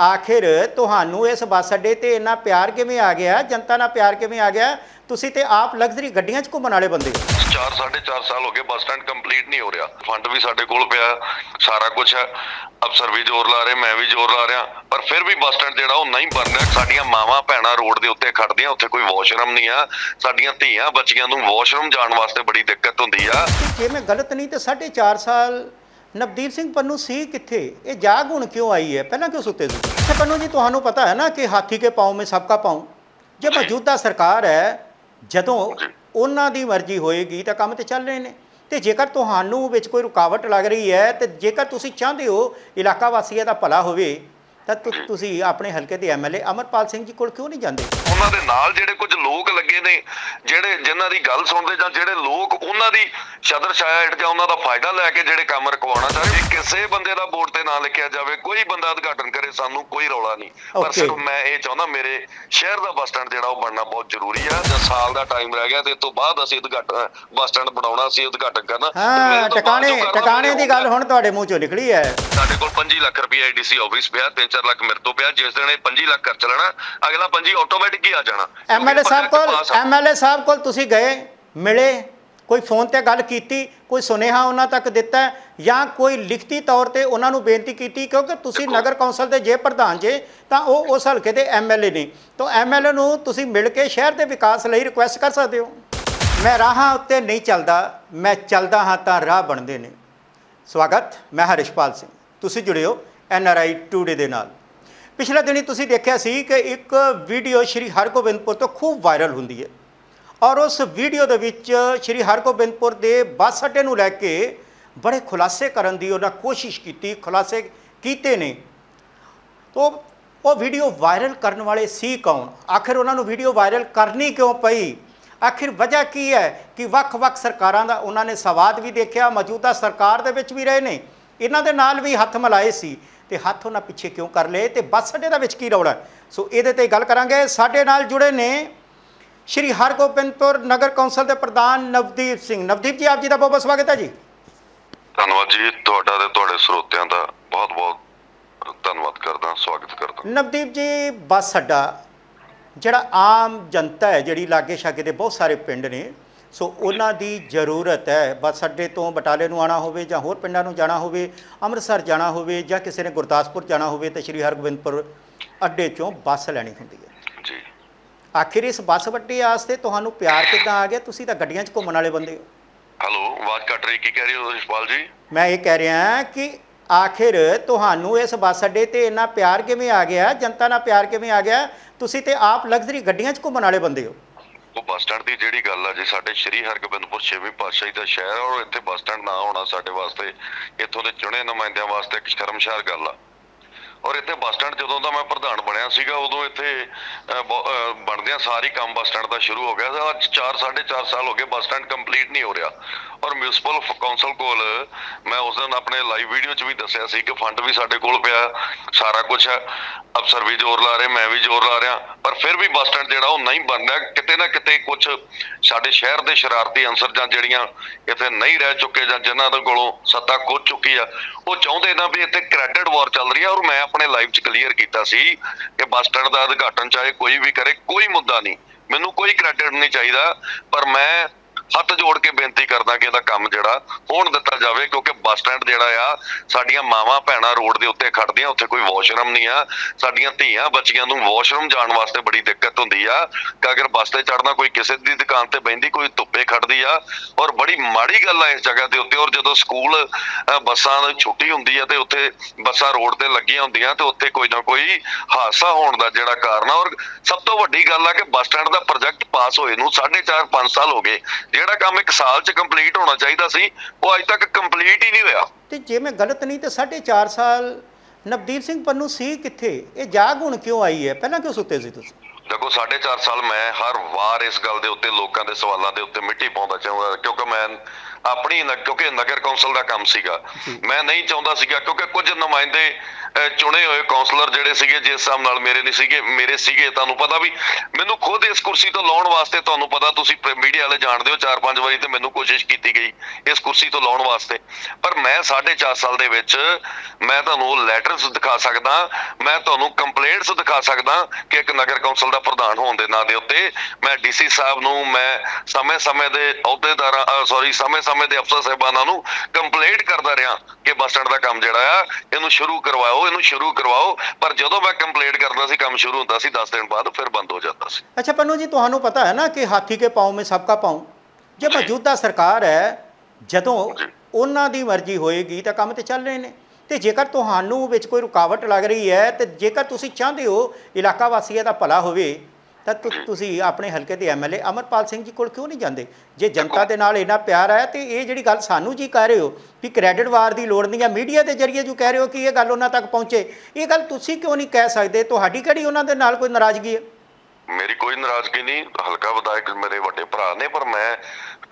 ਆਖਿਰ ਤੁਹਾਨੂੰ ਇਸ ਬੱਸ ਅੱਡੇ ਤੇ ਇੰਨਾ ਪਿਆਰ ਕਿਵੇਂ ਆ ਗਿਆ? ਜਨਤਾ ਨਾਲ ਪਿਆਰ ਕਿਵੇਂ ਆ ਗਿਆ? ਤੁਸੀਂ ਤੇ ਆਪ ਲਗਜ਼ਰੀ ਗੱਡੀਆਂ 'ਚ ਘੁੰਮਣ ਵਾਲੇ ਬੰਦੇ ਹੋ। 4 4.5 ਸਾਲ ਹੋ ਗਏ ਬੱਸ ਸਟੈਂਡ ਕੰਪਲੀਟ ਨਹੀਂ ਹੋ ਰਿਹਾ। ਫੰਡ ਵੀ ਸਾਡੇ ਕੋਲ ਪਿਆ ਸਾਰਾ ਕੁਝ ਹੈ। ਅਫਸਰ ਵੀ ਜ਼ੋਰ ਲਾ ਰਹੇ ਮੈਂ ਵੀ ਜ਼ੋਰ ਲਾ ਰਿਹਾ। ਪਰ ਫਿਰ ਵੀ ਬੱਸ ਸਟੈਂਡ ਜਿਹੜਾ ਉਹ ਨਹੀਂ ਬਣ ਰਿਹਾ ਸਾਡੀਆਂ ਮਾਵਾਂ ਭੈਣਾਂ ਰੋਡ ਦੇ ਉੱਤੇ ਖੜਦੀਆਂ ਉੱਥੇ ਕੋਈ ਵਾਸ਼ਰੂਮ ਨਹੀਂ ਆ। ਸਾਡੀਆਂ ਧੀਆਂ ਬੱਚੀਆਂ ਨੂੰ ਵਾਸ਼ਰੂਮ ਜਾਣ ਵਾਸਤੇ ਬੜੀ ਦਿੱਕਤ ਹੁੰਦੀ ਆ। ਜੇ ਮੈਂ ਗਲਤ ਨਹੀਂ ਤੇ 4.5 ਸਾਲ ਨਵਦੀਪ ਸਿੰਘ ਪੰਨੂ ਸੀ ਕਿੱਥੇ? ਇਹ ਜਾਗ ਹੁਣ ਕਿਉਂ ਆਈ ਹੈ? ਪਹਿਲਾਂ ਕਿਉਂ ਸੁੱਤੇ ਸੀ? ਤੇ ਪੰਨੂ ਜੀ, ਤੁਹਾਨੂੰ ਪਤਾ ਹੈ ਨਾ ਕਿ ਹਾਥੀ ਕੇ ਪਾਉ ਮੇਂ ਸਭ ਕਾ ਪਾਉ? ਜੇ ਮੌਜੂਦਾ ਸਰਕਾਰ ਹੈ, ਜਦੋਂ ਉਹਨਾਂ ਦੀ ਮਰਜ਼ੀ ਹੋਏਗੀ ਤਾਂ ਕੰਮ ਤੇ ਚੱਲ ਰਹੇ ਨੇ। ਤੇ ਜੇਕਰ ਤੁਹਾਨੂੰ ਵਿੱਚ ਕੋਈ ਰੁਕਾਵਟ ਲੱਗ ਰਹੀ ਹੈ, ਤੇ ਜੇਕਰ ਤੁਸੀਂ ਚਾਹੁੰਦੇ ਹੋ ਇਲਾਕਾ ਵਾਸੀਆਂ ਦਾ ਭਲਾ ਹੋਵੇ ਤਾਂ ਤੁ- ਤੁਸੀਂ ਆਪਣੇ ਹਲਕੇ ਦੇ ਐਮਐਲਏ ਅਮਰਪਾਲ ਸਿੰਘ ਜੀ ਕੋਲ ਕਿਉਂ ਨਹੀਂ ਜਾਂਦੇ? ਉਹਨਾਂ ਦੇ ਨਾਲ ਜਿਹੜੇ ਕੁਝ ਲੋਕ ਲੱਗੇ ਨੇ ਜਿਹੜੇ ਜਿਨ੍ਹਾਂ ਦੀ ਗੱਲ ਸੁਣਦੇ ਜਾਂ ਜਿਹੜੇ ਲੋਕ ਉਹਨਾਂ ਦੀ ਸ਼ਦਰ ਛਾਇਆ ਹੇਠ ਜਾਂ ਉਹਨਾਂ ਦਾ ਫਾਇਦਾ ਲੈ ਕੇ ਜਿਹੜੇ ਕੰਮ ਰਕਵਾਉਣਾ ਚਾਹੁੰਦੇ ਜੇ ਕਿਸੇ ਬੰਦੇ ਦਾ ਬੋਰਡ ਤੇ ਨਾਂ ਲਿਖਿਆ ਜਾਵੇ ਕੋਈ ਬੰਦਾ ਉਦਘਾਟਨ ਕਰੇ ਸਾਨੂੰ ਕੋਈ ਰੌਲਾ ਨਹੀਂ। ਪਰ Okay. ਸਿਰਫ ਮੈਂ ਇਹ ਚਾਹੁੰਦਾ ਮੇਰੇ ਸ਼ਹਿਰ ਦਾ ਬੱਸ ਸਟੈਂਡ ਜਿਹੜਾ ਉਹ ਬਣਨਾ ਬਹੁਤ ਜ਼ਰੂਰੀ ਆ ਜਾਂ ਸਾਲ ਦਾ ਟਾਈਮ ਰਹਿ ਗਿਆ ਤੇ ਇਸ ਤੋਂ ਬਾਅਦ ਅਸੀਂ ਉਦਘਾਟਨ ਬੱਸ ਸਟੈਂਡ ਬਣਾਉਣਾ ਸੀ ਉਦਘਾਟਨ ਕਰਨਾ। ਤੇ ਹਾਂ ਮੇਰੇ ਤੋਂ ਬਾਅਦ ਟਿਕਾਣੇ ਜੋ ਕਰਨਾ ਟਿਕਾਣੇ ਦੀ ਗੱਲ ਹੁਣ ਤੁਹਾਡੇ ਮੂੰਹ ਚੋਂ ਨਿਕਲੀ ਹੈ। ਸਾਡੇ ਕੋਲ 25 ਲੱਖ ਰੁਪਏ ਆਈਡੀਸੀ ਆਫਿਸ ਪਿਆ 3-4 ਲੱਖ ਮੇਰੇ ਤੋਂ ਪਿਆ ਜਿਸ ਦਿਨ ਇਹ 25 ਲੱਖ ਖਰਚ ਲੈਣਾ ਅਗਲਾ 25 ਆਟੋਮੈਟਿਕ ਹੀ ਆ ਜਾਣਾ। ਐਮਐਲਏ ਸਾਹਿਬ ਕੋਲ। ਐਮਐਲਏ ਸਾਹਿਬ ਕੋਲ ਤੁਸੀਂ ਗਏ ਮਿਲੇ ਕੋਈ ਫੋਨ ਤੇ ਗੱਲ ਕੀਤੀ ਕੋਈ ਸੁਨੇਹਾ ਉਹਨਾਂ ਤੱਕ ਦਿੱਤਾ ਜਾਂ ਕੋਈ ਲਿਖਤੀ ਤੌਰ ਤੇ ਉਹਨਾਂ ਨੂੰ ਬੇਨਤੀ ਕੀਤੀ ਕਿਉਂਕਿ ਤੁਸੀਂ। ਨਗਰ ਕੌਂਸਲ ਦੇ ਜੇ ਪ੍ਰਧਾਨ ਜੇ ਤਾਂ ਉਹ ਉਸ ਹਲਕੇ ਦੇ ਐਮਐਲਏ ਨੇ। ਤਾਂ ਐਮਐਲਏ ਨੂੰ ਤੁਸੀਂ ਮਿਲ ਕੇ ਸ਼ਹਿਰ ਦੇ ਵਿਕਾਸ ਲਈ ਰਿਕੁਐਸਟ ਕਰ ਸਕਦੇ ਹੋ। ਮੈਂ ਰਾਹਾਂ ਉੱਤੇ ਨਹੀਂ ਚੱਲਦਾ ਮੈਂ ਚੱਲਦਾ ਹਾਂ ਤਾਂ ਰਾਹ ਬਣਦੇ ਨੇ। ਸਵਾਗਤ ਮੈਂ ਹਰਿਸ਼ਪਾਲ ਸਿੰਘ। ਤੁਸੀਂ ਜੁੜੇ ਆਰ ਆਈ ਟੂਡੇ ਦੇ ਨਾਲ। ਪਿਛਲੇ ਦਿਨੀ ਤੁਸੀਂ ਦੇਖਿਆ ਸੀ ਕਿ ਇੱਕ ਵੀਡੀਓ ਸ਼੍ਰੀ ਹਰਗੋਬਿੰਦਪੁਰ ਤੋਂ ਖੂਬ ਵਾਇਰਲ ਹੁੰਦੀ ਹੈ। ਔਰ ਉਸ ਵੀਡੀਓ ਦੇ ਵਿੱਚ ਸ਼੍ਰੀ ਹਰਗੋਬਿੰਦਪੁਰ ਦੇ ਬੱਸ ਅੱਡੇ ਨੂੰ ਲੈ ਕੇ ਬੜੇ ਖੁਲਾਸੇ ਕਰਨ ਦੀ ਉਹਨਾਂ ਕੋਸ਼ਿਸ਼ ਕੀਤੀ, ਖੁਲਾਸੇ ਕੀਤੇ ਨੇ। ਤੋ ਉਹ ਵੀਡੀਓ ਵਾਇਰਲ ਕਰਨ ਵਾਲੇ ਸੀ ਕੌਣ? ਆਖਿਰ ਉਹਨਾਂ ਨੂੰ ਵੀਡੀਓ ਵਾਇਰਲ ਕਰਨੀ ਕਿਉਂ ਪਈ? ਆਖਿਰ ਵਜ੍ਹਾ ਕੀ ਹੈ ਕਿ ਵੱਖ-ਵੱਖ ਸਰਕਾਰਾਂ ਦਾ ਉਹਨਾਂ ਨੇ ਸਵਾਦ ਵੀ ਦੇਖਿਆ, ਮੌਜੂਦਾ ਸਰਕਾਰ ਦੇ ਵਿੱਚ ਵੀ ਰਹੇ ਨੇ। ਇਹਨਾਂ ਦੇ ਨਾਲ ਵੀ ਹੱਥ ਮਿਲਾਏ ਸੀ। ਤੇ ਹੱਥ ਉਹਨਾਂ ਪਿੱਛੇ ਕਿਉਂ ਕਰ ਲਏ ਤੇ ਬੱਸ ਅੱਡੇ ਦਾ ਵਿੱਚ ਕੀ ਰੌਲਾ? ਸੋ ਇਹਦੇ ਤੇ ਗੱਲ ਕਰਾਂਗੇ। ਸਾਡੇ ਨਾਲ ਜੁੜੇ ਨੇ ਸ਼੍ਰੀ ਹਰਗੋਬਿੰਦਪੁਰ ਨਗਰ ਕੌਂਸਲ ਦੇ ਪ੍ਰਧਾਨ ਨਵਦੀਪ ਸਿੰਘ। ਨਵਦੀਪ ਜੀ ਆਪ ਜੀ ਦਾ ਬਹੁਤ ਬਹੁਤ ਸਵਾਗਤ ਹੈ ਜੀ। ਧੰਨਵਾਦ ਜੀ। ਤੁਹਾਡਾ ਤੇ ਤੁਹਾਡੇ ਸਰੋਤਿਆਂ ਦਾ ਬਹੁਤ ਬਹੁਤ ਧੰਨਵਾਦ ਕਰਦਾ ਸਵਾਗਤ ਕਰਦਾ। ਨਵਦੀਪ ਜੀ ਬੱਸ ਅੱਡਾ ਜਿਹੜਾ ਆਮ ਜਨਤਾ ਹੈ ਜਿਹੜੀ ਲਾਗੇ ਛਾਗੇ ਦੇ ਬਹੁਤ ਸਾਰੇ ਪਿੰਡ ਨੇ ਸੋ ਉਹਨਾਂ ਦੀ ਜ਼ਰੂਰਤ ਹੈ। ਬੱਸ ਅੱਡੇ ਤੋਂ ਬਟਾਲੇ ਨੂੰ ਆਣਾ ਹੋਵੇ ਜਾਂ ਹੋਰ ਪਿੰਡਾਂ ਨੂੰ ਜਾਣਾ ਹੋਵੇ ਅੰਮ੍ਰਿਤਸਰ ਜਾਣਾ ਹੋਵੇ ਜਾਂ ਕਿਸੇ ਨੇ ਗੁਰਦਾਸਪੁਰ ਜਾਣਾ ਹੋਵੇ ਤਾਂ ਸ਼੍ਰੀ ਹਰਗੋਬਿੰਦਪੁਰ ਅੱਡੇ ਚੋਂ ਬੱਸ ਲੈਣੀ ਹੁੰਦੀ ਹੈ। ਜੀ। ਆਖਿਰ ਇਸ ਬੱਸ ਵੱਡੀ ਆਸਤੇ ਤੁਹਾਨੂੰ ਪਿਆਰ ਕਿੱਦਾਂ ਆ ਗਿਆ? ਤੁਸੀਂ ਤਾਂ ਗੱਡੀਆਂ 'ਚ ਘੁੰਮਣ ਵਾਲੇ ਬੰਦੇ ਹੋ। ਹੈਲੋ ਆਵਾਜ਼ ਕੱਟ ਰਹੀ ਕੀ ਕਹਿ ਰਹੇ ਹੋ ਰਿਸ਼ਪਾਲ ਜੀ? ਮੈਂ ਇਹ ਕਹਿ ਰਿਹਾ ਕਿ ਆਖਿਰ ਤੁਹਾਨੂੰ ਇਸ ਬੱਸ ਅੱਡੇ ਤੇ ਇੰਨਾ ਪਿਆਰ ਕਿਵੇਂ ਆ ਗਿਆ? ਜਨਤਾ ਨਾਲ ਪਿਆਰ ਕਿਵੇਂ ਆ ਗਿਆ? ਤੁਸੀਂ ਤੇ ਆਪ ਲਗਜ਼ਰੀ ਗੱਡੀਆਂ 'ਚ ਘੁੰਮਣ ਵਾਲੇ ਬੰਦੇ ਹੋ। ਬੱਸ ਸਟੈਂਡ ਦੀ ਜਿਹੜੀ ਗੱਲ ਆ ਜੀ, ਸਾਡੇ ਸ਼੍ਰੀ ਹਰਗੋਬਿੰਦਪੁਰ ਛੇਵੀਂ ਪਾਤਸ਼ਾਹੀ ਦਾ ਸ਼ਹਿਰ ਆ, ਔਰ ਇੱਥੇ ਬੱਸ ਸਟੈਂਡ ਨਾ ਹੋਣਾ ਸਾਡੇ ਵਾਸਤੇ, ਇੱਥੋਂ ਦੇ ਚੁਣੇ ਨੁਮਾਇੰਦਿਆਂ ਵਾਸਤੇ ਇੱਕ ਸ਼ਰਮਸ਼ਾਰ ਗੱਲ ਆ। ਔਰ ਇੱਥੇ ਬੱਸ ਸਟੈਂਡ ਜਦੋਂ ਦਾ ਮੈਂ ਪ੍ਰਧਾਨ ਬਣਿਆ ਸੀਗਾ, ਉਦੋਂ ਇੱਥੇ ਬਣਦਿਆਂ ਸਾਰੀ ਕੰਮ ਬੱਸ ਸਟੈਂਡ ਦਾ ਸ਼ੁਰੂ ਹੋ ਗਿਆ ਸੀ। ਅੱਜ 4 4.5 ਸਾਲ ਹੋ ਗਏ, ਬੱਸ ਸਟੈਂਡ ਕੰਪਲੀਟ ਨਹੀਂ ਹੋ ਰਿਹਾ। ਔਰ ਮਿਊਨਿਸਪਲ ਕੌਂਸਲ ਕੋਲ ਮੈਂ ਉਸ ਦਿਨ ਆਪਣੇ ਲਾਈਵ ਵੀਡੀਓ 'ਚ ਵੀ ਦੱਸਿਆ ਸੀ ਕਿ ਫੰਡ ਵੀ ਸਾਡੇ ਕੋਲ ਪਿਆ, ਸਾਰਾ ਕੁਝ ਹੈ। ਅਫਸਰ ਵੀ ਜ਼ੋਰ ਲਾ ਰਹੇ, ਮੈਂ ਵੀ ਜ਼ੋਰ ਲਾ ਰਿਹਾ। ਪਰ ਫਿਰ ਵੀ ਬੱਸ ਸਟੈਂਡ ਜਿਹੜਾ ਉਹ ਨਹੀਂ ਬਣ ਰਿਹਾ ਕਿਤੇ ਨਾ ਕਿਤੇ ਕੁਝ ਸਾਡੇ ਸ਼ਹਿਰ ਦੇ ਸ਼ਰਾਰਤੀ ਅੰਸਰ ਜਾਂ ਜਿਹੜੀਆਂ ਇੱਥੇ ਨਹੀਂ ਰਹਿ ਚੁੱਕੇ ਜਾਂ ਜਿਨ੍ਹਾਂ ਦੇ ਕੋਲੋਂ ਸੱਤਾ ਖੋ ਚੁੱਕੀ ਆ, ਉਹ ਚਾਹੁੰਦੇ ਨਾ ਵੀ ਇੱਥੇ ਕ੍ਰੈਡਿਟ ਵਾਰ ਚੱਲ ਰਹੀ ਆ। ਔਰ ਮੈਂ ਆਪਣੇ ਲਾਈਵ 'ਚ ਕਲੀਅਰ ਕੀਤਾ ਸੀ ਕਿ ਬੱਸ ਸਟੈਂਡ ਦਾ ਉਦਘਾਟਨ ਚਾਹੇ ਕੋਈ ਵੀ ਕਰੇ, ਕੋਈ ਮੁੱਦਾ ਨਹੀਂ। ਮੈਨੂੰ ਕੋਈ ਕ੍ਰੈਡਿਟ ਨਹੀਂ ਚਾਹੀਦਾ, ਪਰ ਮੈਂ ਹੱਥ ਜੋੜ ਕੇ ਬੇਨਤੀ ਕਰਦਾ ਕਿ ਇਹਦਾ ਕੰਮ ਜਿਹੜਾ ਹੋਣ ਦਿੱਤਾ ਜਾਵੇ, ਕਿਉਂਕਿ ਬੱਸ ਸਟੈਂਡ ਜਿਹੜਾ ਆ, ਸਾਡੀਆਂ ਮਾਵਾਂ ਭੈਣਾਂ ਰੋਡ ਦੇ ਉੱਤੇ ਖੜਦੀਆਂ ਉੱਥੇ ਕੋਈ ਵਾਸ਼ਰੂਮ ਨਹੀਂ ਆ। ਸਾਡੀਆਂ ਧੀਆਂ ਬੱਚੀਆਂ ਨੂੰ ਵਾਸ਼ਰੂਮ ਜਾਣ ਵਾਸਤੇ ਬੜੀ ਦਿੱਕਤ ਹੁੰਦੀ ਆ। ਕਿ ਅਗਰ ਬੱਸ ਤੇ ਚੜਨਾ ਕੋਈ ਕਿਸੇ ਦੀ ਦੁਕਾਨ ਤੇ ਬੈਂਦੀ ਕੋਈ ਧੁੱਪੇ ਖੜਦੀ ਆ। ਔਰ ਬੜੀ ਮਾੜੀ ਗੱਲ ਆ ਇਸ ਜਗ੍ਹਾ ਦੇ ਉੱਤੇ, ਔਰ ਜਦੋਂ ਸਕੂਲ ਬੱਸਾਂ ਦੀ ਛੁੱਟੀ ਹੁੰਦੀ ਆ ਤੇ ਉੱਥੇ ਬੱਸਾਂ ਰੋਡ ਤੇ ਲੱਗੀਆਂ ਹੁੰਦੀਆਂ, ਤੇ ਉੱਥੇ ਕੋਈ ਨਾ ਕੋਈ ਹਾਦਸਾ ਹੋਣ ਦਾ ਜਿਹੜਾ ਕਾਰਨ ਆ। ਔਰ ਸਭ ਤੋਂ ਵੱਡੀ ਗੱਲ ਆ ਕਿ ਬੱਸ ਸਟੈਂਡ ਦਾ ਪ੍ਰੋਜੈਕਟ ਪਾਸ ਹੋਏ ਨੂੰ 4.5 5 ਸਾਲ ਹੋ ਗਏ। ਜਿਹੜਾ ਕੰਮ ਇੱਕ ਸਾਲ 'ਚ ਕੰਪਲੀਟ ਹੋਣਾ ਚਾਹੀਦਾ ਸੀ ਉਹ ਅਜੇ ਤੱਕ ਕੰਪਲੀਟ ਹੀ ਨਹੀਂ ਹੋਇਆ। ਤੇ ਜੇ ਮੈਂ ਗਲਤ ਨਹੀਂ ਤੇ 4.5 ਸਾਲ ਨਵਦੀਪ ਸਿੰਘ ਪੰਨੂ ਸੀ ਕਿੱਥੇ? ਇਹ ਜਾਗ ਹੁਣ ਕਿਉਂ ਆਈ ਹੈ? ਪਹਿਲਾਂ ਕਿਉਂ ਸੁੱਤੇ ਸੀ ਤੁਸੀਂ? ਦੇਖੋ 4.5 ਸਾਲ ਮੈਂ ਹਰ ਵਾਰ ਇਸ ਗੱਲ ਦੇ ਉੱਤੇ ਲੋਕਾਂ ਦੇ ਸਵਾਲਾਂ ਦੇ ਉੱਤੇ ਮਿੱਟੀ ਪਾਉਂਦਾ ਚਾਹੁੰਦਾ ਕਿਉਂਕਿ ਮੈਂ ਆਪਣੀ ਕਿਉਂਕਿ ਨਗਰ ਕੌਂਸਲ ਦਾ ਕੰਮ ਸੀਗਾ। ਮੈਂ ਨਹੀਂ ਚਾਹੁੰਦਾ ਸੀਗਾ ਕਿਉਂਕਿ ਕੁਝ ਨੁਮਾਇੰਦੇ ਚੁਣੇ ਹੋਏ ਕੌਂਸਲਰ ਜਿਹੜੇ ਸੀਗੇ ਜਿਸ ਹਿਸਾਬ ਨਾਲ ਮੇਰੇ ਨਹੀਂ ਸੀਗੇ ਮੇਰੇ ਸੀਗੇ ਤੁਹਾਨੂੰ ਪਤਾ ਵੀ ਮੈਨੂੰ ਖੁਦ ਇਸ ਕੁਰਸੀ ਤੋਂ ਲਾਉਣ ਵਾਸਤੇ ਤੁਹਾਨੂੰ ਪਤਾ ਤੁਸੀਂ ਮੀਡੀਆ ਵਾਲੇ ਜਾਣਦੇ ਹੋ ਚਾਰ ਪੰਜ ਵਾਰੀ ਤੇ ਮੈਨੂੰ ਕੋਸ਼ਿਸ਼ ਕੀਤੀ ਗਈ ਇਸ ਕੁਰਸੀ ਤੋਂ ਲਾਉਣ ਵਾਸਤੇ। ਪਰ ਮੈਂ 4.5 ਸਾਲ ਦੇ ਵਿੱਚ ਮੈਂ ਤੁਹਾਨੂੰ ਲੈਟਰਸ ਦਿਖਾ ਸਕਦਾ ਮੈਂ ਤੁਹਾਨੂੰ ਕੰਪਲੇਂਟਸ ਦਿਖਾ ਸਕਦਾ ਕਿ ਇੱਕ ਨਗਰ ਕੌਂਸਲ ਦਾ ਪ੍ਰਧਾਨ ਹੋਣ ਦੇ ਨਾਂ ਦੇ ਉੱਤੇ ਮੈਂ ਡੀਸੀ ਸਾਹਿਬ ਨੂੰ ਮੈਂ ਸਮੇਂ-ਸਮੇਂ ਦੇ ਅਹੁਦੇਦਾਰਾਂ ਸੌਰੀ ਸਮੇਂ ਦੇ ਅਫਸਰ ਸਹਿਬਾਨਾਂ ਨੂੰ ਕੰਪਲੇਂਟ ਕਰਦਾ ਰਿਹਾ ਕਿ ਬੱਸ ਸਟੈਂਡ ਦਾ ਕੰਮ ਜਿਹੜਾ ਆ ਇਹਨੂੰ ਸ਼ੁਰੂ ਕਰਵਾਓ ਇਹਨੂੰ ਸ਼ੁਰੂ ਕਰਵਾਓ। ਪਰ ਜਦੋਂ ਮੈਂ ਕੰਪਲੇਂਟ ਕਰਦਾ ਸੀ ਕੰਮ ਸ਼ੁਰੂ ਹੁੰਦਾ ਸੀ 10 ਦਿਨ ਬਾਅਦ ਫਿਰ ਬੰਦ ਹੋ ਜਾਂਦਾ ਸੀ। ਅੱਛਾ ਪੰਨੂ ਜੀ ਤੁਹਾਨੂੰ ਪਤਾ ਹੈ ਨਾ ਕਿ ਹਾਥੀ ਕੇ ਪਾਉ ਮੇ ਸਭ ਕਾ ਪਾਉ? ਜੇ ਮੌਜੂਦਾ ਸਰਕਾਰ ਹੈ ਜਦੋਂ ਉਹਨਾਂ ਦੀ ਮਰਜ਼ੀ ਹੋਏਗੀ ਤਾਂ ਕੰਮ ਤੇ ਚੱਲ ਰਹੇ ਨੇ। ਤੇ ਜੇਕਰ ਤੁਹਾਨੂੰ ਵਿੱਚ ਕੋਈ ਰੁਕਾਵਟ ਲੱਗ ਰਹੀ ਹੈ ਤੇ ਜੇਕਰ ਤੁਸੀਂ ਚਾਹੁੰਦੇ ਹੋ ਇਲਾਕਾ ਵਾਸੀਆਂ ਦਾ ਭਲਾ ਹੋਵੇ ਤਾਂ ਤੁਸੀਂ ਆਪਣੇ ਹਲਕੇ ਦੇ ਐਮਐਲਏ ਅਮਰਪਾਲ ਸਿੰਘ ਜੀ ਕੋਲ ਕਿਉਂ ਨਹੀਂ ਜਾਂਦੇ? ਜੇ ਜਨਤਾ ਦੇ ਨਾਲ ਇੰਨਾ ਪਿਆਰ ਹੈ ਤੇ ਇਹ ਜਿਹੜੀ ਗੱਲ ਸਾਨੂੰ ਜੀ ਕਹਿ ਰਹੇ ਹੋ ਵੀ ਕ੍ਰੈਡਿਟ ਵਾਰ ਦੀ ਲੋੜ ਨਹੀਂ ਹੈ ਮੀਡੀਆ ਦੇ ਜ਼ਰੀਏ ਜੋ ਕਹਿ ਰਹੇ ਹੋ ਕਿ ਇਹ ਗੱਲ ਉਹਨਾਂ ਤੱਕ ਪਹੁੰਚੇ ਇਹ ਗੱਲ ਤੁਸੀਂ ਕਿਉਂ ਨਹੀਂ ਕਹਿ ਸਕਦੇ? ਤੁਹਾਡੀ ਕਿਹੜੀ ਉਹਨਾਂ ਦੇ ਨਾਲ ਕੋਈ ਨਾਰਾਜ਼ਗੀ ਹੈ? ਮੇਰੀ ਕੋਈ ਨਾਰਾਜ਼ਗੀ ਨਹੀਂ ਹਲਕਾ ਵਿਧਾਇਕ ਮੇਰੇ ਵੱਡੇ ਭਰਾ ਨੇ ਪਰ ਮੈਂ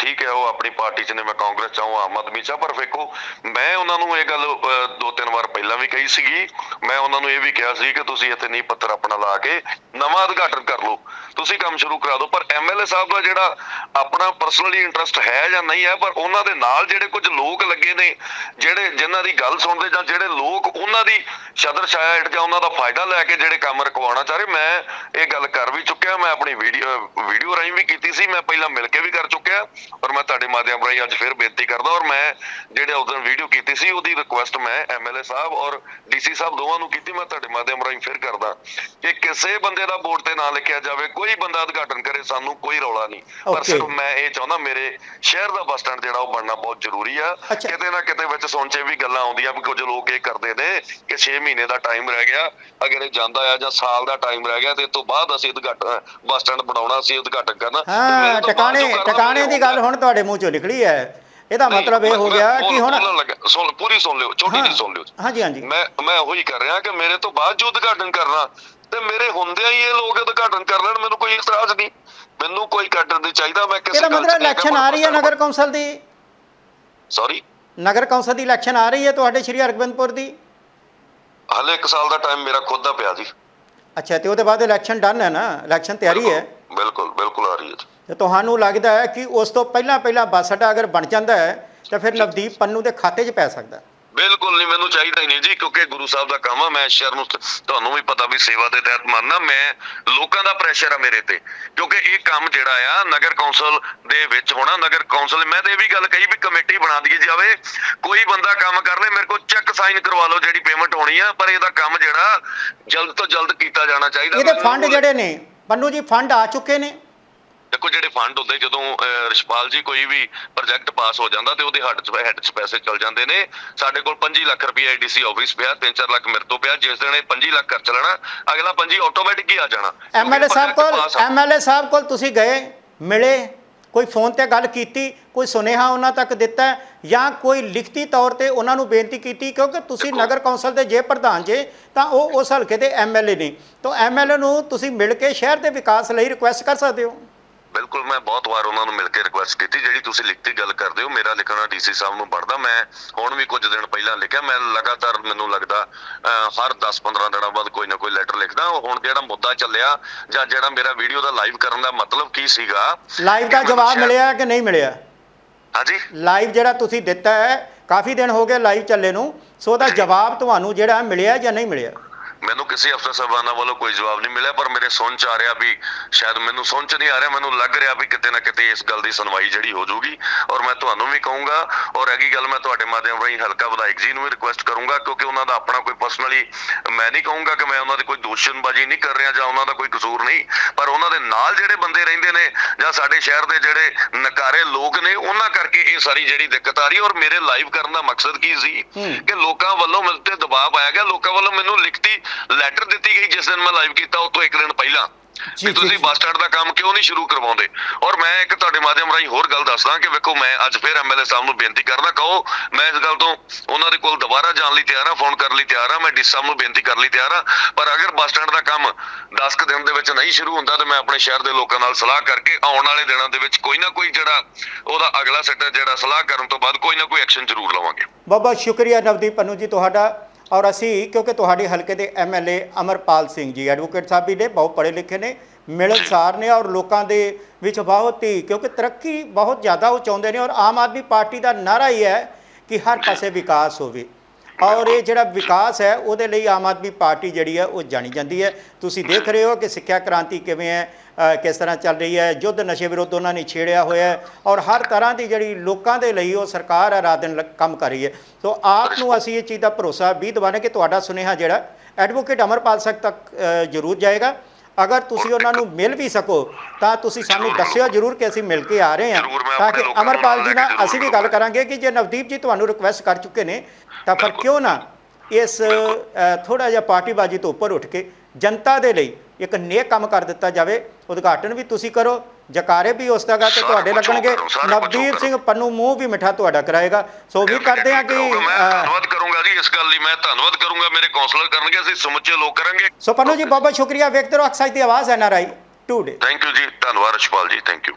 ਠੀਕ ਹੈ ਉਹ ਆਪਣੀ ਪਾਰਟੀ 'ਚ ਨੇ ਮੈਂ ਕਾਂਗਰਸ 'ਚ ਆਮ ਆਦਮੀ 'ਚ ਪਰ ਵੇਖੋ ਮੈਂ ਉਹਨਾਂ ਨੂੰ ਇਹ ਗੱਲ ਅਹ, ਦੋ ਤਿੰਨ ਵਾਰ ਪਹਿਲਾਂ ਵੀ ਕਹੀ ਸੀਗੀ ਮੈਂ ਉਹਨਾਂ ਨੂੰ ਇਹ ਵੀ ਕਿਹਾ ਸੀ ਕਿ ਤੁਸੀਂ ਇੱਥੇ ਨਹੀਂ ਪੱਤਰ ਆਪਣਾ ਲਾ ਕੇ ਨਵਾਂ ਉਦਘਾਟਨ ਕਰ ਲਓ। ਤੁਸੀਂ ਕੰਮ ਸ਼ੁਰੂ ਕਰਾ ਦਿਓ ਪਰ ਐਮਐਲਏ ਸਾਹਿਬ ਦਾ ਜਿਹੜਾ ਆਪਣਾ ਪਰਸਨਲੀ ਇੰਟਰਸਟ ਹੈ ਜਾਂ ਨਹੀਂ ਹੈ ਪਰ ਉਹਨਾਂ ਦੇ ਨਾਲ ਜਿਹੜੇ ਕੁਝ ਲੋਕ ਲੱਗੇ ਨੇ ਜਿਹੜੇ ਜਿਨ੍ਹਾਂ ਦੀ ਗੱਲ ਸੁਣਦੇ ਜਾਂ ਜਿਹੜੇ ਲੋਕ ਉਹਨਾਂ ਦੀ ਸ਼ਦਰ ਛਾਇਆ ਹੇਠ ਜਾਂ ਉਹਨਾਂ ਦਾ ਫਾਇਦਾ ਲੈ ਕੇ ਜਿਹੜੇ ਕੰਮ ਰਕਵਾਉਣਾ ਚਾਹ ਰਹੇ ਮੈਂ ਇਹ ਗੱਲ ਕਰ ਵੀ ਚੁੱਕਿਆ ਮੈਂ ਆਪਣੀ ਵੀਡੀਓ ਵੀਡੀਓ ਰਾਹੀਂ ਵੀ ਕੀਤੀ ਸੀ ਮੈਂ ਪਹਿਲਾਂ ਮਿਲ ਕੇ ਵੀ ਕਰ ਚੁੱਕਿਆ। ਪਰ ਮੈਂ ਤੁਹਾਡੇ ਮਾਧਿਅਮ ਰਾਹੀਂ ਅੱਜ ਫਿਰ ਬੇਨਤੀ ਕਰਦਾ ਔਰ ਮੈਂ ਜਿਹੜੇ ਉਸ ਦਿਨ ਵੀਡੀਓ ਕੀਤੀ ਸੀ ਉਹਦੀ ਰਿਕੁਐਸਟ ਮੈਂ ਐਮਐਲਏ ਸਾਹਿਬ ਔਰ ਡੀਸੀ ਸਾਹਿਬ ਦੋਵਾਂ ਨੂੰ ਕੀਤੀ ਮੈਂ ਤੁਹਾਡੇ ਮਾਧਿਅਮ ਰਾਹੀਂ ਫਿਰ ਕਰਦਾ ਕਿ ਕਿਸੇ ਬੰਦੇ ਦਾ ਬੋਰਡ ਤੇ ਨਾ ਲਿਖਿਆ ਜਾਵੇ ਕੋਈ ਬੰਦਾ ਉਦਘਾਟਨ ਕਰੇ ਸਾਨੂੰ ਕੋਈ ਰੌਲਾ ਨਹੀਂ ਪਰ. ਸਿਰਫ ਮੈਂ ਇਹ ਚਾਹੁੰਦਾ ਮੇਰੇ ਸ਼ਹਿਰ ਦਾ ਬੱਸ ਸਟੈਂਡ ਜਿਹੜਾ ਉਹ ਬਣਨਾ ਬਹੁਤ ਜ਼ਰੂਰੀ ਆ। ਕਿਤੇ ਨਾ ਕਿਤੇ ਵਿੱਚ ਸੁਣ 'ਚ ਵੀ ਗੱਲਾਂ ਆਉਂਦੀਆਂ ਵੀ ਕੁਝ ਲੋਕ ਇਹ ਕਰਦੇ ਨੇ ਕਿ 6 ਮਹੀਨੇ ਦਾ ਟਾਈਮ ਰਹਿ ਗਿਆ ਅਗਰ ਇਹ ਜਾਂਦਾ ਆ ਜਾਂ ਸਾਲ ਦਾ ਟਾਈਮ ਰਹਿ ਗਿਆ ਤੇ ਇਸ ਤੋਂ ਬਾਅਦ ਅਸੀਂ ਉਦਘਾਟਨ ਬੱਸ ਸਟੈਂਡ ਬਣਾਉਣਾ ਸੀ ਉਦਘਾਟਨ ਕਰਨਾ ਹਾਂ ਟਿਕਾਣੇ ਟਿਕਾਣੇ ਦੀ ਗੱਲ ਹੁਣ ਤੁਹਾਡੇ ਮੂੰਹ ਚੋਂ ਨਿਕਲੀ ਹੈ। ਇਹਦਾ ਮਤਲਬ ਇਹ ਹੋ ਗਿਆ ਕਿ ਹੁਣ। ਸੁਣ ਪੂਰੀ ਸੁਣ ਲਿਓ ਛੋਟੀ ਜੀ ਸੁਣ ਲਿਓ। ਹਾਂਜੀ ਹਾਂਜੀ। ਮੈਂ ਮੈਂ ਉਹੀ ਕਰ ਰਿਹਾ ਕਿ ਮੇਰੇ ਤੋਂ ਬਾਅਦ ਜੋ ਉਦਘਾਟਨ ਕਰਨਾ ਤੇ ਮੇਰੇ ਹੁੰਦਿਆਂ ਹੀ ਇਹ ਲੋਕ ਉਦਘਾਟਨ ਕਰ ਲੈਣ ਮੈਨੂੰ ਕੋਈ ਇਤਰਾਜ਼ ਨਹੀਂ। ਮੈਨੂੰ ਕੋਈ ਕੱਟਣ ਨਹੀਂ ਚਾਹੀਦਾ ਮੈਂ ਕਿਸੇ ਇਹਦਾ ਗੱਲ ਮਤਲਬ ਇਲੈਕਸ਼ਨ ਆ ਰਹੀ ਹੈ ਨਗਰ ਕੌਂਸਲ ਦੀ? ਸੌਰੀ ਨਗਰ ਕੌਂਸਲ ਦੀ ਇਲੈਕਸ਼ਨ ਆ ਰਹੀ ਹੈ ਤੁਹਾਡੇ ਸ਼੍ਰੀ ਹਰਗੋਬਿੰਦਪੁਰ ਦੀ? ਹਲੇ 1 ਸਾਲ ਦਾ ਟਾਈਮ ਮੇਰਾ ਖੁਦ ਦਾ ਪਿਆ ਜੀ। ਅੱਛਾ ਤੇ ਉਹਦੇ ਬਾਅਦ ਇਲੈਕਸ਼ਨ ਡਨ ਹੈ ਨਾ? ਇਲੈਕਸ਼ਨ ਤਿਆਰੀ ਹੈ। ਬਿਲਕੁਲ ਬਿਲਕੁਲ ਆ ਰਹੀ ਹੈ। ਤੇ ਤੁਹਾਨੂੰ ਲੱਗਦਾ ਹੈ ਕਿ ਉਸ ਤੋਂ ਪਹਿਲਾਂ ਪਹਿਲਾਂ ਬੱਸ ਅੱਡਾ ਅਗਰ ਬਣ ਜਾਂਦਾ ਹੈ ਤਾਂ ਫਿਰ ਨਵਦੀਪ ਪੰਨੂ ਦੇ ਖਾਤੇ 'ਚ ਪੈ ਸਕਦਾ। ਬਿਲਕੁਲ ਨਹੀਂ ਮੈਨੂੰ ਚਾਹੀਦਾ ਹੀ ਨਹੀਂ ਜੀ ਕਿਉਂਕਿ ਗੁਰੂ ਸਾਹਿਬ ਦਾ ਕੰਮ ਆ ਮੈਂ ਸ਼ਹਿਰ ਨੂੰ ਤੁਹਾਨੂੰ ਵੀ ਪਤਾ ਵੀ ਸੇਵਾ ਦੇ ਤਹਿਤ ਮੰਨਦਾ ਮੈਂ ਲੋਕਾਂ ਦਾ ਪ੍ਰੈਸ਼ਰ ਆ ਮੇਰੇ ਤੇ। ਕਿਉਂਕਿ ਇਹ ਕੰਮ ਜਿਹੜਾ ਆ ਨਗਰ ਕੌਂਸਲ ਦੇ ਵਿੱਚ ਹੋਣਾ ਨਗਰ ਕੌਂਸਲ ਮੈਂ ਤੇ ਇਹ ਵੀ ਗੱਲ ਕਹੀ ਵੀ ਕਮੇਟੀ ਬਣਾ ਦਈਏ ਜਾਵੇ ਕੋਈ ਬੰਦਾ ਕੰਮ ਕਰ ਲੈ ਮੇਰੇ ਕੋਲ ਚੈੱਕ ਸਾਈਨ ਕਰਵਾ ਲਓ ਜਿਹੜੀ ਪੇਮੈਂਟ ਹੋਣੀ ਆ ਪਰ ਇਹਦਾ ਕੰਮ ਜਿਹੜਾ ਜਲਦ ਤੋਂ ਜਲਦ ਕੀਤਾ ਜਾਣਾ ਚਾਹੀਦਾ। ਇਹਦੇ ਫੰਡ ਜਿਹੜੇ ਨੇ ਪੰਨੂ ਜੀ ਫੰਡ ਆ ਚੁੱਕੇ ਨੇ। ਦੇਖੋ ਜਿਹੜੇ ਫੰਡ ਹੁੰਦੇ ਜਦੋਂ ਰਿਸ਼ਪਾਲ ਜੀ ਕੋਈ ਵੀ ਪ੍ਰੋਜੈਕਟ ਪਾਸ ਹੋ ਜਾਂਦਾ ਤੇ ਉਹਦੇ ਹੱਥ 'ਚ ਹੈਡ 'ਚ ਪੈਸੇ ਚਲ ਜਾਂਦੇ ਨੇ। ਸਾਡੇ ਕੋਲ 5 ਲੱਖ ਰੁਪਏ ਆਈਡੀਸੀ ਆਫਿਸ ਪਿਆ 3-4 ਲੱਖ ਮੇਰੇ ਤੋਂ ਪਿਆ। ਜਿਸ ਦਿਨ ਇਹ 5 ਲੱਖ ਖਰਚ ਲੈਣਾ ਅਗਲਾ 5 ਆਟੋਮੈਟਿਕ ਹੀ ਆ ਜਾਣਾ। ਐਮਐਲਏ ਸਾਹਿਬ ਕੋਲ। ਐਮਐਲਏ ਸਾਹਿਬ ਕੋਲ ਤੁਸੀਂ ਗਏ ਮਿਲੇ ਕੋਈ ਫੋਨ ਤੇ ਗੱਲ ਕੀਤੀ ਕੋਈ ਸੁਨੇਹਾ ਉਹਨਾਂ ਤੱਕ ਦਿੱਤਾ ਜਾਂ ਕੋਈ ਲਿਖਤੀ ਤੌਰ ਤੇ ਉਹਨਾਂ ਨੂੰ ਬੇਨਤੀ ਕੀਤੀ ਕਿਉਂਕਿ ਤੁਸੀਂ। ਨਗਰ ਕੌਂਸਲ ਦੇ ਜੇ ਪ੍ਰਧਾਨ ਜੇ ਤਾਂ ਉਹ ਉਸ ਹਲਕੇ ਦੇ ਐਮਐਲਏ ਨੇ। ਤਾਂ ਐਮਐਲਏ ਨੂੰ ਤੁਸੀਂ ਮਿਲ ਕੇ ਸ਼ਹਿਰ ਦੇ ਵਿਕਾਸ ਲਈ ਰਿਕੁਐਸਟ ਕਰ ਸਕਦੇ ਹੋ। ਬਿਲਕੁਲ ਮੈਂ ਬਹੁਤ ਵਾਰ ਉਹਨਾਂ ਨੂੰ ਮਿਲ ਕੇ ਰਿਕੁਐਸਟ ਕੀਤੀ ਜਿਹੜੀ ਤੁਸੀਂ ਲਿਖਤੀ ਗੱਲ ਕਰਦੇ ਹੋ ਮੇਰਾ ਲਿਖਣਾ ਡੀਸੀ ਸਾਹਿਬ ਨੂੰ ਪੜਦਾ ਮੈਂ ਹੁਣ ਵੀ ਕੁਝ ਦਿਨ ਪਹਿਲਾਂ ਲਿਖਿਆ ਮੈਂ ਲਗਾਤਾਰ ਮੈਨੂੰ ਲੱਗਦਾ ਹਰ 10-15 ਦਿਨਾਂ ਬਾਅਦ ਕੋਈ ਨਾ ਕੋਈ ਲੈਟਰ ਲਿਖਦਾ। ਉਹ ਹੁਣ ਜਿਹੜਾ ਮੁੱਦਾ ਚੱਲਿਆ ਜਾਂ ਜਿਹੜਾ ਮੇਰਾ ਵੀਡੀਓ ਦਾ ਲਾਈਵ ਕਰਨ ਦਾ ਮਤਲਬ ਕੀ ਸੀਗਾ ਲਾਈਵ ਦਾ ਜਵਾਬ ਮਿਲਿਆ ਕਿ ਨਹੀਂ ਮਿਲਿਆ? ਹਾਂਜੀ? ਲਾਈਵ ਜਿਹੜਾ ਤੁਸੀਂ ਦਿੱਤਾ ਹੈ ਕਾਫੀ ਦਿਨ ਹੋ ਗਏ ਲਾਈਵ ਚੱਲੇ ਨੂੰ ਸੋ ਉਹਦਾ ਜਵਾਬ ਤੁਹਾਨੂੰ ਜਿਹੜਾ ਮਿਲਿਆ ਜਾਂ ਨਹੀਂ ਮਿਲਿਆ? ਮੈਨੂੰ ਕਿਸੇ ਅਫਸਰ ਸਾਹਿਬਾਨਾਂ ਵੱਲੋਂ ਕੋਈ ਜਵਾਬ ਨਹੀਂ ਮਿਲਿਆ ਪਰ ਮੇਰੇ ਸੁਣ ਚ ਆ ਰਿਹਾ ਵੀ ਸ਼ਾਇਦ ਮੈਨੂੰ ਸੁਣ ਚ ਨਹੀਂ ਆ ਰਿਹਾ ਮੈਨੂੰ ਲੱਗ ਰਿਹਾ ਵੀ ਕਿਤੇ ਨਾ ਕਿਤੇ ਇਸ ਗੱਲ ਦੀ ਸੁਣਵਾਈ ਜਿਹੜੀ ਹੋ ਜਾਊਗੀ। ਔਰ ਮੈਂ ਤੁਹਾਨੂੰ ਵੀ ਕਹੂੰਗਾ ਔਰ ਹੈਗੀ ਗੱਲ ਮੈਂ ਤੁਹਾਡੇ ਮਾਧਿਅਮ ਰਾਹੀਂ ਹਲਕਾ ਵਿਧਾਇਕ ਜੀ ਨੂੰ ਵੀ ਰਿਕੁਐਸਟ ਕਰੂੰਗਾ ਕਿਉਂਕਿ ਉਹਨਾਂ ਦਾ ਆਪਣਾ ਕੋਈ ਪਰਸਨਲੀ ਮੈਂ ਨਹੀਂ ਕਹੂੰਗਾ ਕਿ ਮੈਂ ਉਹਨਾਂ ਦੀ ਕੋਈ ਦੋਸ਼ਨਬਾਜ਼ੀ ਨਹੀਂ ਕਰ ਰਿਹਾ ਜਾਂ ਉਹਨਾਂ ਦਾ ਕੋਈ ਕਸੂਰ ਨਹੀਂ ਪਰ ਉਹਨਾਂ ਦੇ ਨਾਲ ਜਿਹੜੇ ਬੰਦੇ ਰਹਿੰਦੇ ਨੇ ਜਾਂ ਸਾਡੇ ਸ਼ਹਿਰ ਦੇ ਜਿਹੜੇ ਨਕਾਰੇ ਲੋਕ ਨੇ ਉਹਨਾਂ ਕਰਕੇ ਇਹ ਸਾਰੀ ਜਿਹੜੀ ਦਿੱਕਤ ਆ ਰਹੀ ਔਰ ਮੇਰੇ ਲਾਈਵ ਕਰਨ ਦਾ ਮਕਸਦ ਕੀ ਸੀ। ਕਿ ਲੋਕਾਂ ਵੱਲੋਂ ਮੇਰੇ ਤੇ ਦਬਾਅ ਪਾਇਆ ਗਿਆ ਲੋਕਾਂ ਵੱਲੋਂ ਮੈਨੂੰ ਲਿਖਤੀ ਲੈਟਰ ਦਿੱਤੀ ਗਈ ਜਿਸ ਦਿਨ ਮੈਂ ਲਾਈਵ ਕੀਤਾ ਉਹ ਤੋਂ ਇੱਕ ਦਿਨ ਪਹਿਲਾਂ। ਜੀ, ਤੁਸੀਂ। ਬੱਸ ਸਟੈਂਡ ਦਾ ਕੰਮ ਕਿਉਂ ਨਹੀਂ ਸ਼ੁਰੂ ਕਰਵਾਉਂਦੇ? ਔਰ ਮੈਂ ਇੱਕ ਤੁਹਾਡੇ ਮਾਧਿਅਮ ਰਾਹੀਂ ਹੋਰ ਗੱਲ ਦੱਸਦਾ ਕਿ ਵੇਖੋ ਮੈਂ ਅੱਜ ਫਿਰ ਐਮਐਲਏ ਸਾਹਿਬ ਨੂੰ ਬੇਨਤੀ ਕਰਦਾ ਕਹੋ ਮੈਂ ਇਸ ਗੱਲ ਤੋਂ ਉਹਨਾਂ ਦੇ ਕੋਲ ਦੁਬਾਰਾ ਜਾਣ ਲਈ ਤਿਆਰ ਹਾਂ ਫੋਨ ਕਰਨ ਲਈ ਤਿਆਰ ਹਾਂ ਮੈਂ ਡੀ ਸਾਹਿਬ ਨੂੰ ਬੇਨਤੀ ਕਰਨ ਲਈ ਤਿਆਰ ਹਾਂ। ਪਰ ਅਗਰ ਬੱਸ ਸਟੈਂਡ ਦਾ ਕੰਮ 10 ਕੁ ਦਿਨ ਦੇ ਵਿੱਚ ਨਹੀਂ ਸ਼ੁਰੂ ਹੁੰਦਾ ਤਾਂ ਮੈਂ ਆਪਣੇ ਸ਼ਹਿਰ ਦੇ ਲੋਕਾਂ ਨਾਲ ਸਲਾਹ ਕਰਕੇ ਆਉਣ ਵਾਲੇ ਦਿਨਾਂ ਦੇ ਵਿੱਚ ਕੋਈ ਨਾ ਕੋਈ ਜਿਹੜਾ ਉਹਦਾ ਅਗਲਾ ਸੈਟ ਜਿਹੜਾ ਸਲਾਹ ਕਰਨ ਤੋਂ ਬਾਅਦ ਕੋਈ ਨਾ ਕੋਈ ਐਕਸ਼ਨ ਜ਼ਰੂਰ ਲਵਾਂਗੇ। ਬਹੁਤ ਬਹੁਤ ਸ਼ੁਕਰੀਆ ਨਵਦੀਪ ਪੰਨੂ ਜੀ ਤੁਹਾਡਾ ਔਰ ਅਸੀਂ ਕਿਉਂਕਿ ਤੁਹਾਡੇ ਹਲਕੇ ਦੇ ਐਮਐਲਏ ਅਮਰਪਾਲ ਸਿੰਘ ਜੀ ਐਡਵੋਕੇਟ ਸਾਹਿਬ ਵੀ ਨੇ, ਬਹੁਤ ਪੜ੍ਹੇ ਲਿਖੇ ਨੇ ਮਿਲਣਸਾਰ ਨੇ ਔਰ ਲੋਕਾਂ ਦੇ ਵਿੱਚ ਬਹੁਤ ਹੀ ਕਿਉਂਕਿ ਤਰੱਕੀ ਬਹੁਤ ਜ਼ਿਆਦਾ ਉਹ ਚਾਹੁੰਦੇ ਨੇ ਔਰ ਆਮ ਆਦਮੀ ਪਾਰਟੀ ਦਾ ਨਾਰਾ ਹੀ ਹੈ ਕਿ ਹਰ ਪਾਸੇ ਵਿਕਾਸ ਹੋਵੇ। ਔਰ ਇਹ ਜਿਹੜਾ ਵਿਕਾਸ ਹੈ, ਉਹਦੇ ਲਈ ਆਮ ਆਦਮੀ ਪਾਰਟੀ ਜਿਹੜੀ ਹੈ, ਉਹ ਜਾਣੀ ਜਾਂਦੀ ਹੈ। ਤੁਸੀਂ ਦੇਖ ਰਹੇ ਹੋ ਕਿ ਸਿੱਖਿਆ ਕ੍ਰਾਂਤੀ ਕਿਵੇਂ ਹੈ ਕਿਸ ਤਰ੍ਹਾਂ ਚੱਲ ਰਹੀ ਹੈ, ਯੁੱਧ ਨਸ਼ੇ ਵਿਰੁੱਧ ਉਹਨਾਂ ਨੇ ਛੇੜਿਆ ਹੋਇਆ ਹੈ ਔਰ ਹਰ ਤਰ੍ਹਾਂ ਦੀ ਜਿਹੜੀ ਲੋਕਾਂ ਦੇ ਲਈ ਉਹ ਸਰਕਾਰ ਹੈ, ਰਾਤ ਦਿਨ ਕੰਮ ਕਰ ਰਹੀ ਹੈ। ਸੋ ਆਪ ਨੂੰ ਅਸੀਂ ਇਹ ਚੀਜ਼ ਦਾ ਭਰੋਸਾ ਵੀ ਦਿਵਾਨੇ ਕਿ ਤੁਹਾਡਾ ਸੁਨੇਹਾ ਜਿਹੜਾ, ਐਡਵੋਕੇਟ ਅਮਰਪਾਲ ਸਿੰਘ ਤੱਕ ਜ਼ਰੂਰ ਜਾਏਗਾ। ਅਗਰ ਤੁਸੀਂ ਉਹਨਾਂ ਨੂੰ ਮਿਲ ਵੀ ਸਕੋ ਤਾਂ ਤੁਸੀਂ ਸਾਨੂੰ। ਦੱਸਿਓ ਜ਼ਰੂਰ ਕਿ ਅਸੀਂ ਮਿਲ ਕੇ ਆ ਰਹੇ ਹਾਂ ਤਾਂ ਕਿ ਅਮਰਪਾਲ ਜੀ ਨਾਲ ਅਸੀਂ ਵੀ ਗੱਲ ਕਰਾਂਗੇ ਕਿ ਜੇ ਨਵਦੀਪ ਜੀ ਤੁਹਾਨੂੰ ਰਿਕੁਐਸਟ ਕਰ ਚੁੱਕੇ ਨੇ ਤਾਂ ਫਿਰ। ਕਿਉਂ ਨਾ ਇਸ ਥੋੜਾ ਜਿਹਾ ਪਾਰਟੀਬਾਜ਼ੀ ਤੋਂ ਉੱਪਰ ਉੱਠ ਕੇ ਜਨਤਾ ਦੇ ਲਈ ਇੱਕ ਨੇਕ ਕੰਮ ਕਰ ਦਿੱਤਾ ਜਾਵੇ ਉਦਘਾਟਨ ਵੀ ਤੁਸੀਂ ਕਰੋ ਜਕਾਰੇ ਵੀ ਉਸ ਜਗ੍ਹਾ ਤੇ ਤੁਹਾਡੇ ਲੱਗਣਗੇ। ਨਵਦੀਪ। ਸਿੰਘ ਪੰਨੂ ਮੂੰਹ ਵੀ ਮਿੱਠਾ ਤੁਹਾਡਾ ਕਰਾਏਗਾ। ਸੋ ਉਮੀਦ ਕਰਦੇ ਹਾਂ ਕਿ ਮੈਂ ਧੰਨਵਾਦ ਕਰੂੰਗਾ ਜੀ ਇਸ ਗੱਲ ਲਈ ਮੈਂ ਧੰਨਵਾਦ ਕਰੂੰਗਾ ਮੇਰੇ ਕਾਉਂਸਲਰ ਕਰਨਗੇ ਅਸੀਂ ਸਮੁੱਚੇ ਲੋਕ ਕਰਾਂਗੇ। ਸੋ ਪੰਨੂ ਜੀ ਬਹੁਤ ਬਹੁਤ ਸ਼ੁਕਰੀਆ ਵੇਖਦੇ ਰਹੋ ਅਕਸਾਈ ਦੀ ਆਵਾਜ਼ N R I today thank you ਜੀ ਧੰਨਵਾਦ ਰਸ਼ਪਾਲ ਜੀ ਥੈਂਕ ਯੂ